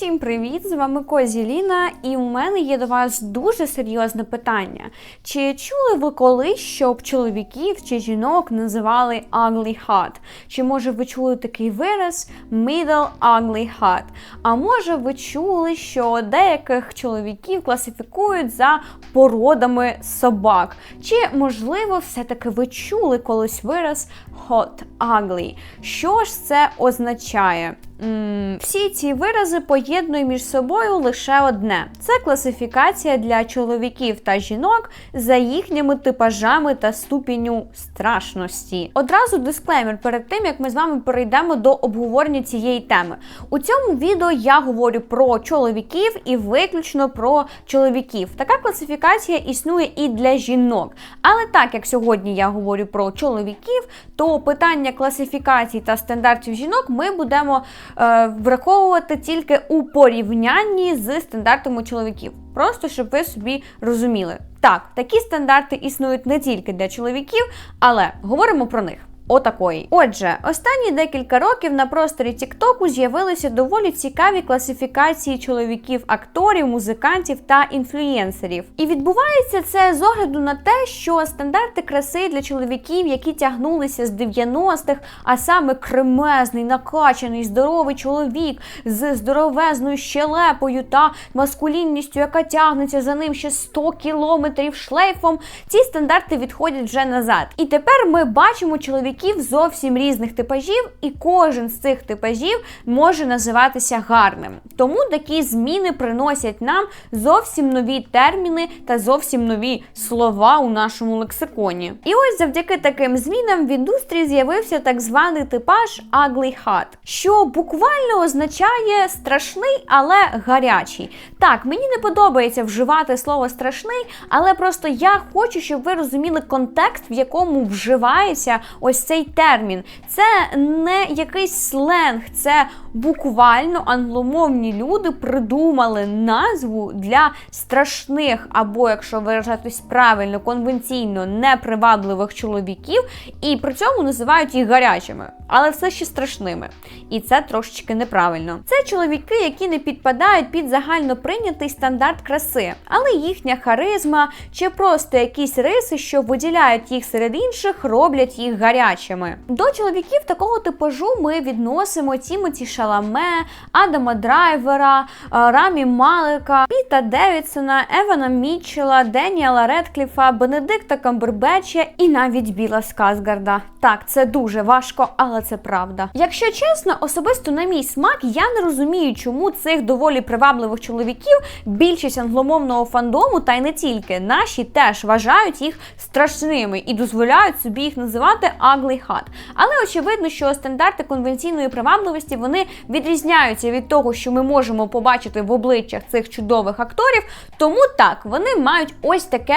Всім привіт! З вами Козі Ліна, і у мене є до вас дуже серйозне питання. Чи чули ви колись, щоб чоловіків чи жінок називали ugly hot? Чи може ви чули такий вираз middle ugly hot? А може ви чули, що деяких чоловіків класифікують за породами собак? Чи можливо все-таки ви чули колись вираз hot ugly? Що ж це означає? Всі ці вирази поєднує між собою лише одне: це класифікація для чоловіків та жінок за їхніми типажами та ступінню страшності. Одразу дисклеймер перед тим як ми з вами перейдемо до обговорення цієї теми. У цьому відео я говорю про чоловіків і виключно про чоловіків. Така класифікація існує і для жінок. Але так як сьогодні я говорю про чоловіків, то питання класифікації та стандартів жінок ми будемо враховувати тільки у порівнянні з стандартами чоловіків. Просто щоб ви собі розуміли. Так, такі стандарти існують не тільки для чоловіків, але говоримо про них. Отакої. Отже, останні декілька років на просторі Тіктоку з'явилися доволі цікаві класифікації чоловіків, акторів, музикантів та інфлюєнсерів. І відбувається це з огляду на те, що стандарти краси для чоловіків, які тягнулися з 90-х, а саме кремезний, накачаний, здоровий чоловік з здоровезною щелепою та маскулінністю, яка тягнеться за ним ще 100 кілометрів шлейфом. Ці стандарти відходять вже назад. І тепер ми бачимо чоловіків зовсім різних типажів, і кожен з цих типажів може називатися гарним. Тому такі зміни приносять нам зовсім нові терміни та зовсім нові слова у нашому лексиконі. І ось завдяки таким змінам в індустрії з'явився так званий типаж ugly hot, що буквально означає страшний, але гарячий. Так, мені не подобається вживати слово страшний, але просто я хочу, щоб ви розуміли контекст, в якому вживається ось цей термін. Це не якийсь сленг, це буквально англомовні люди придумали назву для страшних, або, якщо виражатись правильно, конвенційно непривабливих чоловіків, і при цьому називають їх гарячими, але все ще страшними. І це трошечки неправильно. Це чоловіки, які не підпадають під загально прийнятий стандарт краси, але їхня харизма чи просто якісь риси, що виділяють їх серед інших, роблять їх гарячими. До чоловіків такого типажу ми відносимо Тімоті Шаламе, Адама Драйвера, е, Рамі Малика, Піта Девідсона, Евана Мітчела, Деніела Редкліфа, Бенедикта Камбербеча і навіть Біла Сказгарда. Так, це дуже важко, але це правда. Якщо чесно, особисто на мій смак, я не розумію, чому цих доволі привабливих чоловіків більшість англомовного фандому, та й не тільки наші теж вважають їх страшними і дозволяють собі їх називати ugly hot. Але очевидно, що стандарти конвенційної привабливості вони відрізняються від того, що ми можемо побачити в обличчях цих чудових акторів. Тому так вони мають ось таке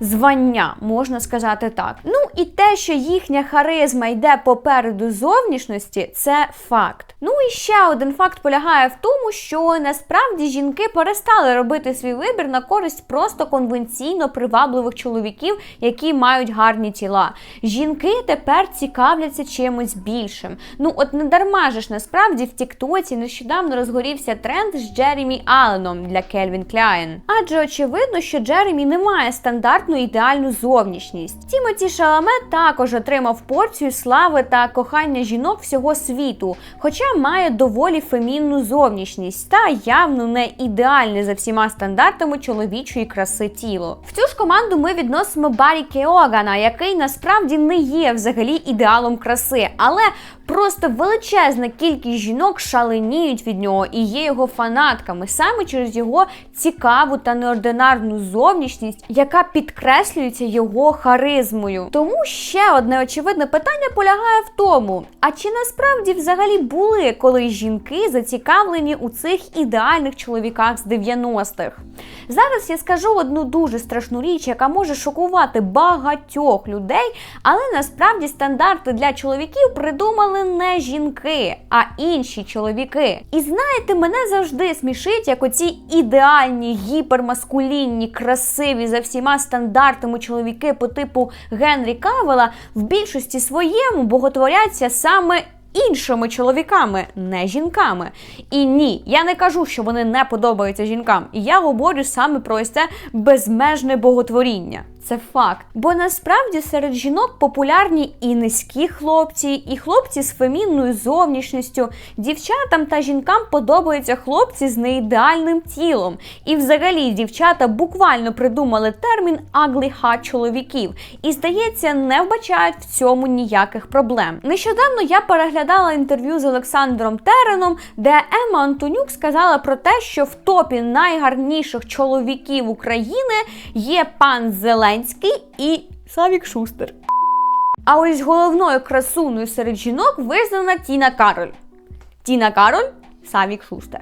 звання, можна сказати так. Ну і те, що їхня харизма йде попереду зовнішності, це факт. Ну і ще один факт полягає в тому, що насправді жінки перестали робити свій вибір на користь просто конвенційно привабливих чоловіків, які мають гарні тіла. Жінки тепер цікавляться чимось більшим. Ну от не дарма ж насправді в Тіктоці нещодавно розгорівся тренд з Джеремі Алленом для Кельвін Кляйн. Адже очевидно, що Джеремі не має стандартну ідеальну зовнішність. Тімоті Шаламе також отримав порцію слави та кохання жінок всього світу, хоча має доволі фемінну зовнішність та явно не ідеальне за всіма стандартами чоловічої краси тіло. В цю ж команду ми відносимо Барі Кеогана, який насправді не є взагалі ідеалом краси, але просто величезна кількість жінок шаленіють від нього і є його фанатками саме через його цікаву та неординарну зовнішність, яка підкреслюється його харизмою. Тому ще одне очевидне питання полягає в тому: а чи насправді взагалі були колись жінки зацікавлені у цих ідеальних чоловіках з 90-х? Зараз я скажу одну дуже страшну річ, яка може шокувати багатьох людей, але насправді стандарти для чоловіків придумали не жінки, а інші чоловіки. І знаєте, мене завжди смішить, як оці ідеальні, гіпермаскулінні, красиві за всіма стандартами чоловіки по типу Генрі Кавела в більшості своєму боготворяться саме іншими чоловіками, не жінками. І ні, я не кажу, що вони не подобаються жінкам. Я говорю саме про це безмежне боготворіння. Це факт. Бо насправді серед жінок популярні і низькі хлопці, і хлопці з фемінною зовнішністю. Дівчатам та жінкам подобаються хлопці з неідеальним тілом. І взагалі дівчата буквально придумали термін «ugly hot» чоловіків. І здається, не вбачають в цьому ніяких проблем. Нещодавно я переглядала інтерв'ю з Олександром Тереном, де Ема Антонюк сказала про те, що в топі найгарніших чоловіків України є пан Зеленський і Савік Шустер. А ось головною красуною серед жінок визнана Тіна Кароль. Тіна Кароль Савік Шустер.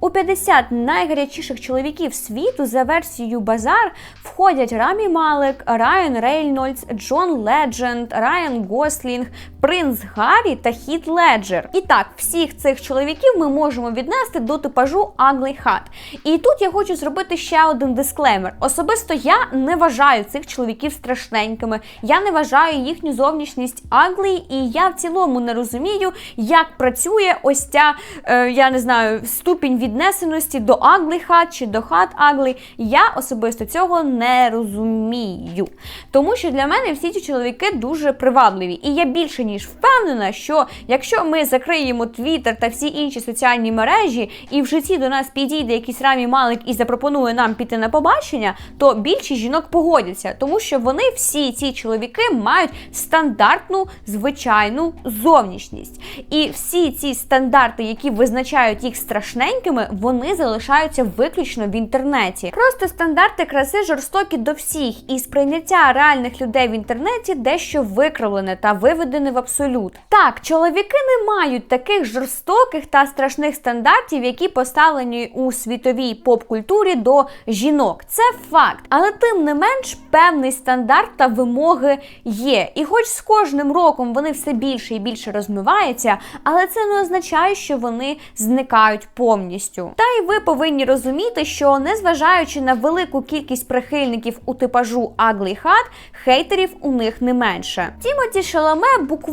У 50 найгарячіших чоловіків світу за версією Базар входять Рамі Малек, Райан Рейнольдс, Джон Ледженд, Райан Гослінг, Принц Гаррі та Хіт Леджер. І так, всіх цих чоловіків ми можемо віднести до типажу Ugly Hot. І тут я хочу зробити ще один дисклеймер. Особисто я не вважаю цих чоловіків страшненькими. Я не вважаю їхню зовнішність ugly, і я в цілому не розумію, як працює ось ця, е, я не знаю, ступінь віднесеності до ugly hot чи до hot ugly. Я особисто цього не розумію. Тому що для мене всі ці чоловіки дуже привабливі. І я більше ніж впевнена, що якщо ми закриємо Twitter та всі інші соціальні мережі, і в житті до нас підійде якийсь рамі малик і запропонує нам піти на побачення, то більшість жінок погодяться, тому що вони всі ці чоловіки мають стандартну звичайну зовнішність. І всі ці стандарти, які визначають їх страшненькими, вони залишаються виключно в інтернеті. Просто стандарти краси жорстокі до всіх, і сприйняття реальних людей в інтернеті дещо викривлене та виведене в абсолют. Так, чоловіки не мають таких жорстоких та страшних стандартів, які поставлені у світовій поп-культурі до жінок. Це факт. Але тим не менш певний стандарт та вимоги є. І хоч з кожним роком вони все більше і більше розмиваються, але це не означає, що вони зникають повністю. Та й ви повинні розуміти, що незважаючи на велику кількість прихильників у типажу Ugly Hot, хейтерів у них не менше. Тімоті Шаламе буквально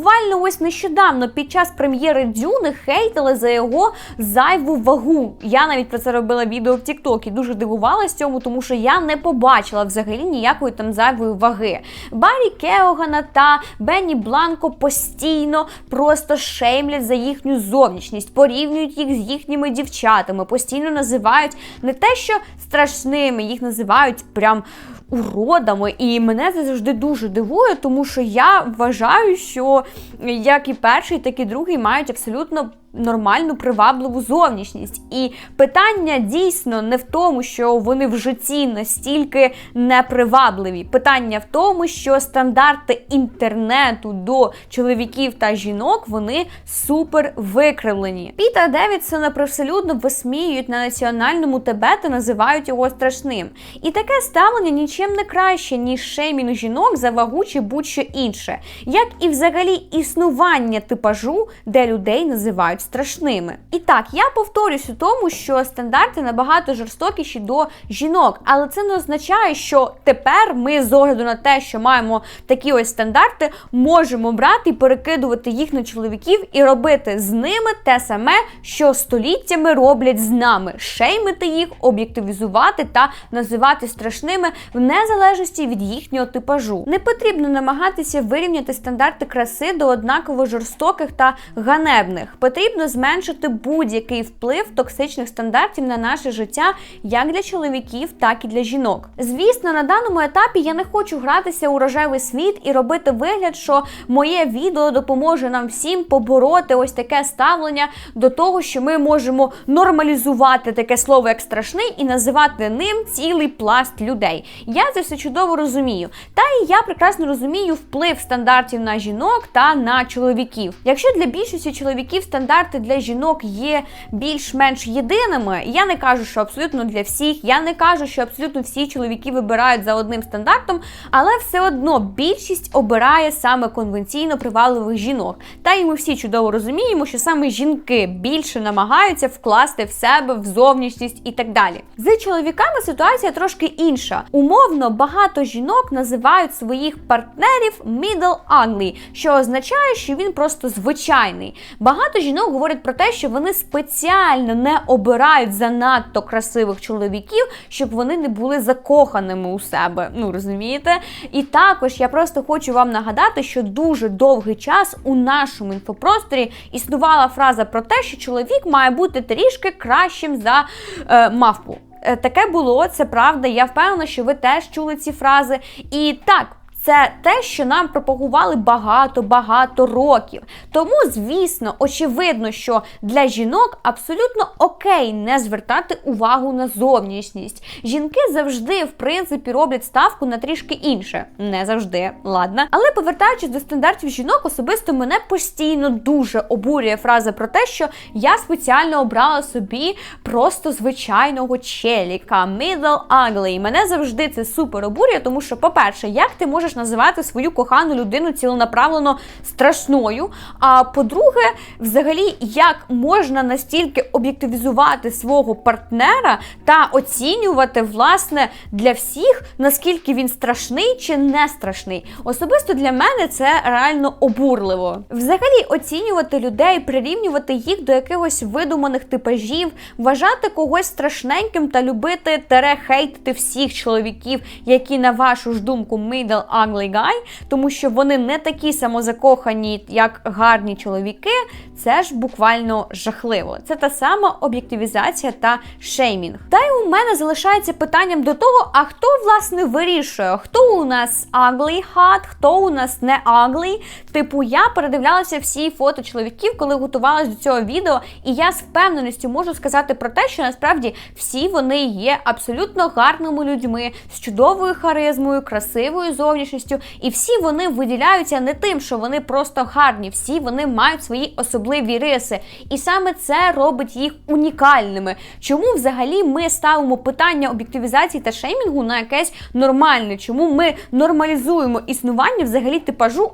ось нещодавно під час прем'єри Дюни хейтили за його зайву вагу. Я навіть про це робила відео в Тіктокі. Дуже дивувалась цьому, тому що я не побачила взагалі ніякої там зайвої ваги. Барі Кеогана та Бенні Бланко постійно просто шеймлять за їхню зовнішність, порівнюють їх з їхніми дівчатами, постійно називають не те, що страшними, їх називають прям. Уродами, і мене це завжди дуже дивує, тому що я вважаю, що як і перший, так і другий мають абсолютно нормальну привабливу зовнішність. І питання дійсно не в тому, що вони в житті настільки непривабливі. Питання в тому, що стандарти інтернету до чоловіків та жінок вони супер викривлені. Піта Девідсона привселюдно висміюють на національному ТБ та називають його страшним. І таке ставлення нічим не краще, ніж шеймінг жінок за вагу чи будь-що інше, як і взагалі існування типажу, де людей називають страшними. І так, я повторюсь у тому, що стандарти набагато жорстокіші до жінок, але це не означає, що тепер ми з огляду на те, що маємо такі ось стандарти, можемо брати і перекидувати їх на чоловіків і робити з ними те саме, що століттями роблять з нами: шеймити їх, об'єктивізувати та називати страшними в незалежності від їхнього типажу. Не потрібно намагатися вирівняти стандарти краси до однаково жорстоких та ганебних. Потрібно зменшити будь-який вплив токсичних стандартів на наше життя як для чоловіків, так і для жінок. Звісно, на даному етапі я не хочу гратися у рожевий світ і робити вигляд, що моє відео допоможе нам всім побороти ось таке ставлення до того, що ми можемо нормалізувати таке слово як страшний і називати ним цілий пласт людей. Я це все чудово розумію. Та і я прекрасно розумію вплив стандартів на жінок та на чоловіків. Якщо для більшості чоловіків стандарт стандарти для жінок є більш-менш єдиними. Я не кажу, що абсолютно для всіх, я не кажу, що абсолютно всі чоловіки вибирають за одним стандартом, але все одно більшість обирає саме конвенційно привабливих жінок. Та й ми всі чудово розуміємо, що саме жінки більше намагаються вкласти в себе в зовнішність і так далі. З чоловіками ситуація трошки інша. Умовно, багато жінок називають своїх партнерів middle ugly, що означає, що він просто звичайний. Багато жінок говорять про те, що вони спеціально не обирають занадто красивих чоловіків, щоб вони не були закоханими у себе. Ну розумієте? І також я просто хочу вам нагадати, що дуже довгий час у нашому інфопросторі існувала фраза про те, що чоловік має бути трішки кращим за е, мавпу. Е, Таке було, це правда. Я впевнена, що ви теж чули ці фрази. І так. Це те, що нам пропагували багато-багато років. Тому, звісно, очевидно, що для жінок абсолютно окей не звертати увагу на зовнішність. Жінки завжди, в принципі, роблять ставку на трішки інше. Не завжди, ладно. Але повертаючись до стандартів жінок, особисто мене постійно дуже обурює фраза про те, що я спеціально обрала собі просто звичайного челіка, middle ugly. Мене завжди це супер обурює, тому що, по-перше, як ти можеш називати свою кохану людину ціленаправлено страшною? А по-друге, взагалі, як можна настільки об'єктивізувати свого партнера та оцінювати, власне, для всіх, наскільки він страшний чи не страшний? Особисто для мене це реально обурливо. Взагалі, оцінювати людей, прирівнювати їх до якихось видуманих типажів, вважати когось страшненьким та любити тере хейтити всіх чоловіків, які на вашу ж думку middle ugly guy, тому що вони не такі самозакохані, як гарні чоловіки. Це ж буквально жахливо. Це та сама об'єктивізація та шеймінг. Та й у мене залишається питанням до того, а хто власне вирішує, хто у нас ugly hot, хто у нас не ugly. Типу, я передивлялася всі фото чоловіків, коли готувалась до цього відео, і я з впевненістю можу сказати про те, що насправді всі вони є абсолютно гарними людьми з чудовою харизмою, красивою зовнішністю, і всі вони виділяються не тим, що вони просто гарні, всі вони мають свої особливі риси. І саме це робить їх унікальними. Чому взагалі ми ставимо питання об'єктивізації та шеймінгу на якесь нормальне? Чому ми нормалізуємо існування взагалі типажу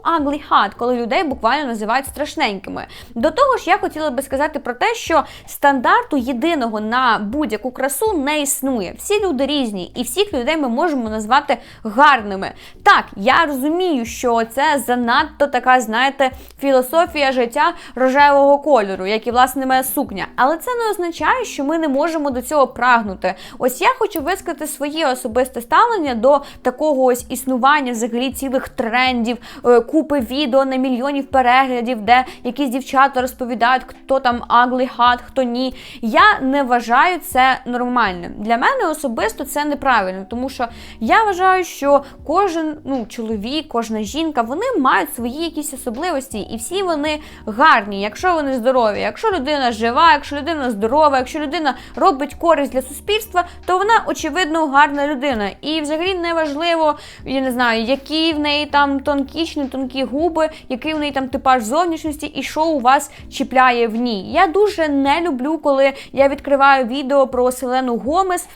hot, коли людей буквально називають страшненькими? До того ж, я хотіла би сказати про те, що стандарту єдиного на будь-яку красу не існує. Всі люди різні, і всіх людей ми можемо назвати гарними. Так, я розумію, що це занадто така, знаєте, філософія життя рожевого кольору, як і власне моя сукня. Але це не означає, що ми не можемо до цього прагнути. Ось я хочу висказати своє особисте ставлення до такого ось існування взагалі цілих трендів, е, купи відео на мільйонів переглядів, де якісь дівчата розповідають, хто там ugly hot, хто ні. Я не вважаю це нормальним. Для мене особисто це неправильно, тому що я вважаю, що кожен ну, чоловік, кожна жінка, вони мають свої якісь особливості, і всі вони гарні, якщо вони здорові. Якщо людина жива, якщо людина здорова, якщо людина робить користь для суспільства, то вона очевидно гарна людина. І взагалі не важливо, я не знаю, які в неї там тонкі чи не тонкі губи, який в неї там типаж зовнішності, і що у вас чіпляє в ній. Я дуже не люблю, коли я відкриваю відео про Селену Гомес.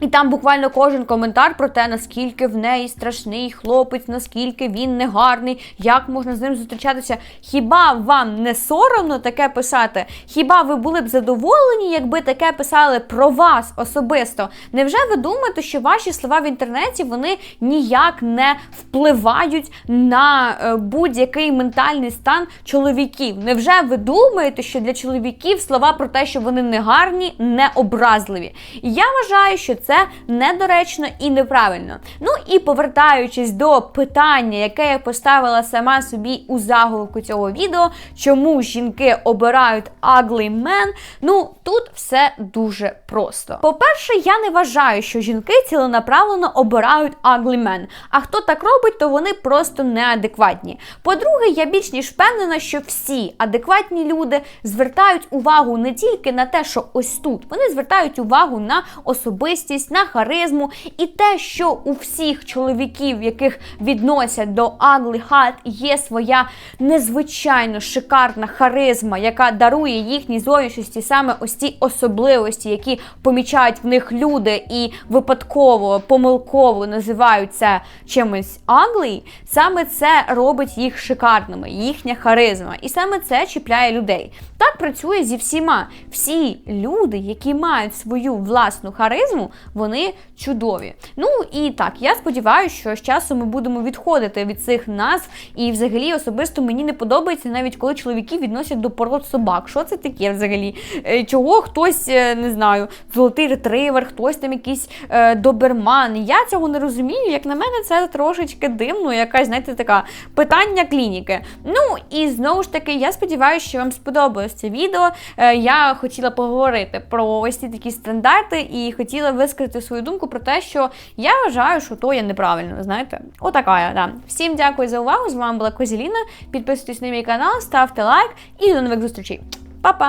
І там буквально кожен коментар про те, наскільки в неї страшний хлопець, наскільки він негарний, як можна з ним зустрічатися. Хіба вам не соромно таке писати? Хіба ви були б задоволені, якби таке писали про вас особисто? Невже ви думаєте, що ваші слова в інтернеті вони ніяк не впливають на е, будь-який ментальний стан чоловіків? Невже ви думаєте, що для чоловіків слова про те, що вони негарні, не образливі? І я вважаю, що це недоречно і неправильно. Ну і повертаючись до питання, яке я поставила сама собі у заголовку цього відео, чому жінки обирають ugly men, ну тут все дуже просто. По-перше, я не вважаю, що жінки ціленаправлено обирають ugly men. А хто так робить, то вони просто неадекватні. По-друге, я більш ніж впевнена, що всі адекватні люди звертають увагу не тільки на те, що ось тут, вони звертають увагу на особистість зовнішність, на харизму і те, що у всіх чоловіків, яких відносять до Ugly Heart, є своя незвичайно шикарна харизма, яка дарує їхній зовнішності саме ось ці особливості, які помічають в них люди і випадково, помилково називають це чимось ugly, саме це робить їх шикарними, їхня харизма. І саме це чіпляє людей. Так працює зі всіма. Всі люди, які мають свою власну харизму, вони чудові. Ну і так, я сподіваюся, що з часом ми будемо відходити від цих назв, і взагалі особисто мені не подобається навіть коли чоловіки відносять до пород собак. Що це таке взагалі? Е, Чого хтось е, не знаю, золотий ретривер, хтось там якийсь е, доберман. Я цього не розумію. Як на мене, це трошечки дивно, якась, знаєте, така питання клініки. Ну і знову ж таки, я сподіваюся, що вам сподобалось це відео. Е, я хотіла поговорити про ось ці такі стандарти і хотіла висказати свою думку про те, що я вважаю, що то є неправильно. Знаєте, отака я. Да. Всім дякую за увагу. З вами була Козіліна. Підписуйтесь на мій канал, ставте лайк і до нових зустрічей. Па-па!